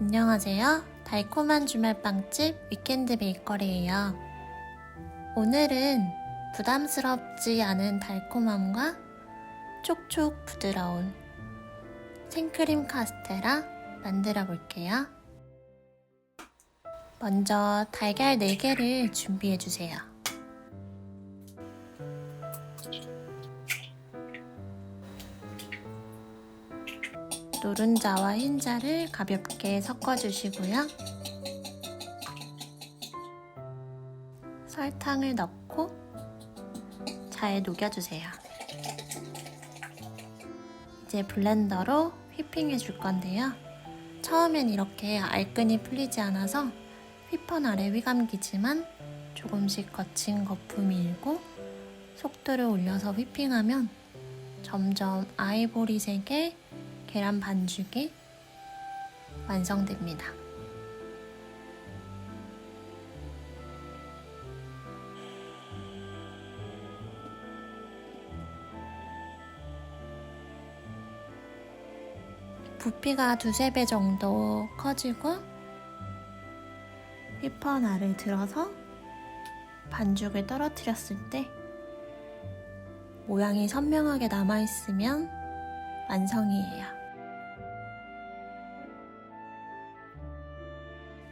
안녕하세요. 달콤한 주말 빵집 위켄드 베이커리예요. 오늘은 부담스럽지 않은 달콤함과 촉촉 부드러운 생크림 카스테라 만들어 볼게요. 먼저 달걀 4개를 준비해 주세요. 노른자와 흰자를 가볍게 섞어주시고요. 설탕을 넣고 잘 녹여주세요. 이제 블렌더로 휘핑해 줄 건데요. 처음엔 이렇게 알끈이 풀리지 않아서 휘퍼 아래 휘감기지만 조금씩 거친 거품이 일고 속도를 올려서 휘핑하면 점점 아이보리색의 계란 반죽이 완성됩니다. 부피가 두세 배 정도 커지고 휘퍼날을 들어서 반죽을 떨어뜨렸을 때 모양이 선명하게 남아있으면 완성이에요.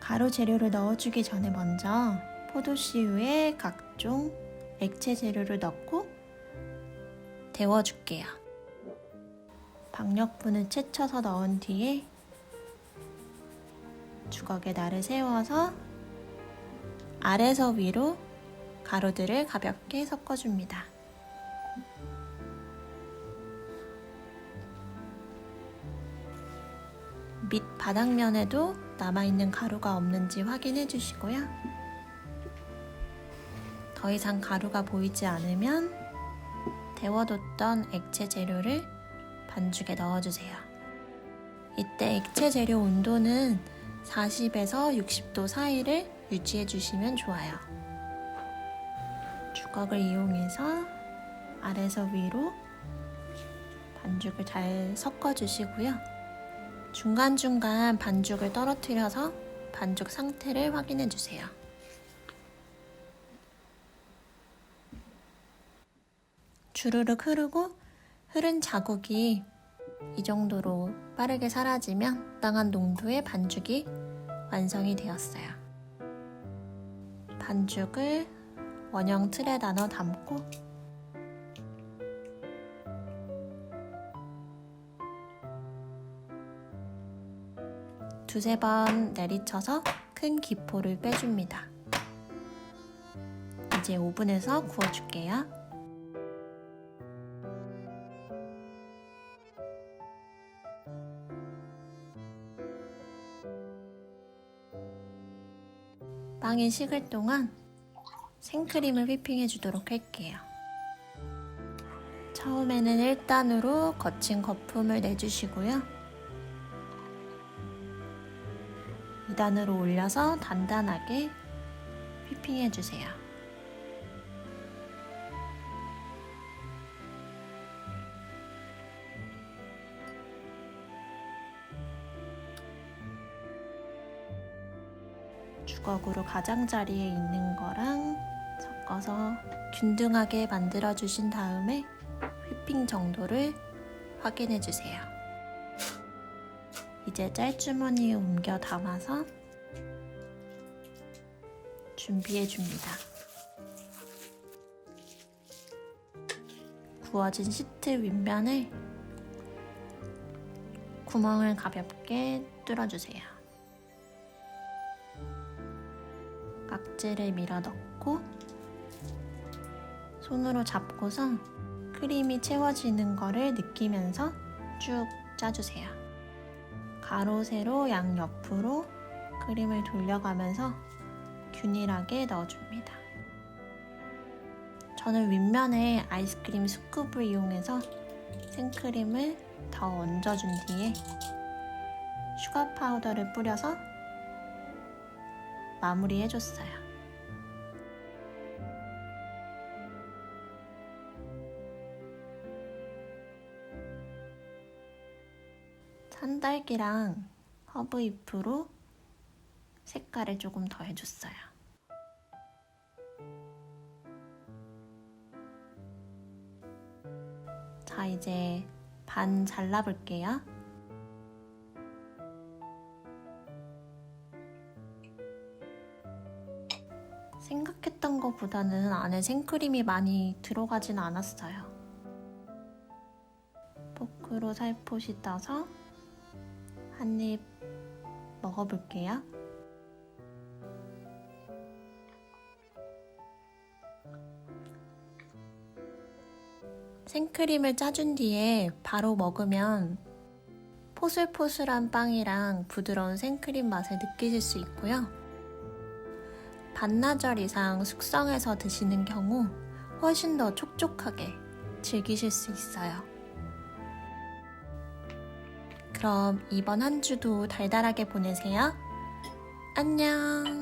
가루 재료를 넣어주기 전에 먼저 포도씨유에 각종 액체 재료를 넣고 데워줄게요. 박력분을 채쳐서 넣은 뒤에 주걱에 날을 세워서 아래서 위로 가루들을 가볍게 섞어줍니다. 밑 바닥면에도 남아있는 가루가 없는지 확인해 주시고요. 더 이상 가루가 보이지 않으면 데워뒀던 액체 재료를 반죽에 넣어주세요. 이때 액체 재료 온도는 40에서 60도 사이를 유지해 주시면 좋아요. 주걱을 이용해서 아래서 위로 반죽을 잘 섞어 주시고요. 중간중간 반죽을 떨어뜨려서 반죽 상태를 확인해 주세요. 주르륵 흐르고 흐른 자국이 이 정도로 빠르게 사라지면 땅한 농도의 반죽이 완성이 되었어요. 반죽을 원형 틀에 나눠 담고 두세 번 내리쳐서 큰 기포를 빼줍니다. 이제 오븐에서 구워줄게요. 빵이 식을 동안 생크림을 휘핑해 주도록 할게요. 처음에는 1단으로 거친 거품을 내주시고요. 2단으로 올려서 단단하게 휘핑해 주세요. 주걱으로 가장자리에 있는 거랑 섞어서 균등하게 만들어 주신 다음에 휘핑 정도를 확인해 주세요. 이제 짤주머니에 옮겨 담아서 준비해 줍니다. 구워진 시트 윗면에 구멍을 가볍게 뚫어주세요. 깍지를 밀어 넣고 손으로 잡고서 크림이 채워지는 거를 느끼면서 쭉 짜주세요. 가로, 세로, 양옆으로 크림을 돌려가면서 균일하게 넣어줍니다. 저는 윗면에 아이스크림 스쿱을 이용해서 생크림을 더 얹어준 뒤에 슈가 파우더를 뿌려서 마무리해줬어요. 산딸기랑 허브 잎으로 색깔을 조금 더 해줬어요. 자, 이제 반 잘라볼게요. 생각했던 것보다는 안에 생크림이 많이 들어가진 않았어요. 포크로 살포시 따서 한 입 먹어볼게요. 생크림을 짜준 뒤에 바로 먹으면 포슬포슬한 빵이랑 부드러운 생크림 맛을 느끼실 수 있고요. 반나절 이상 숙성해서 드시는 경우 훨씬 더 촉촉하게 즐기실 수 있어요. 그럼 이번 한 주도 달달하게 보내세요. 안녕!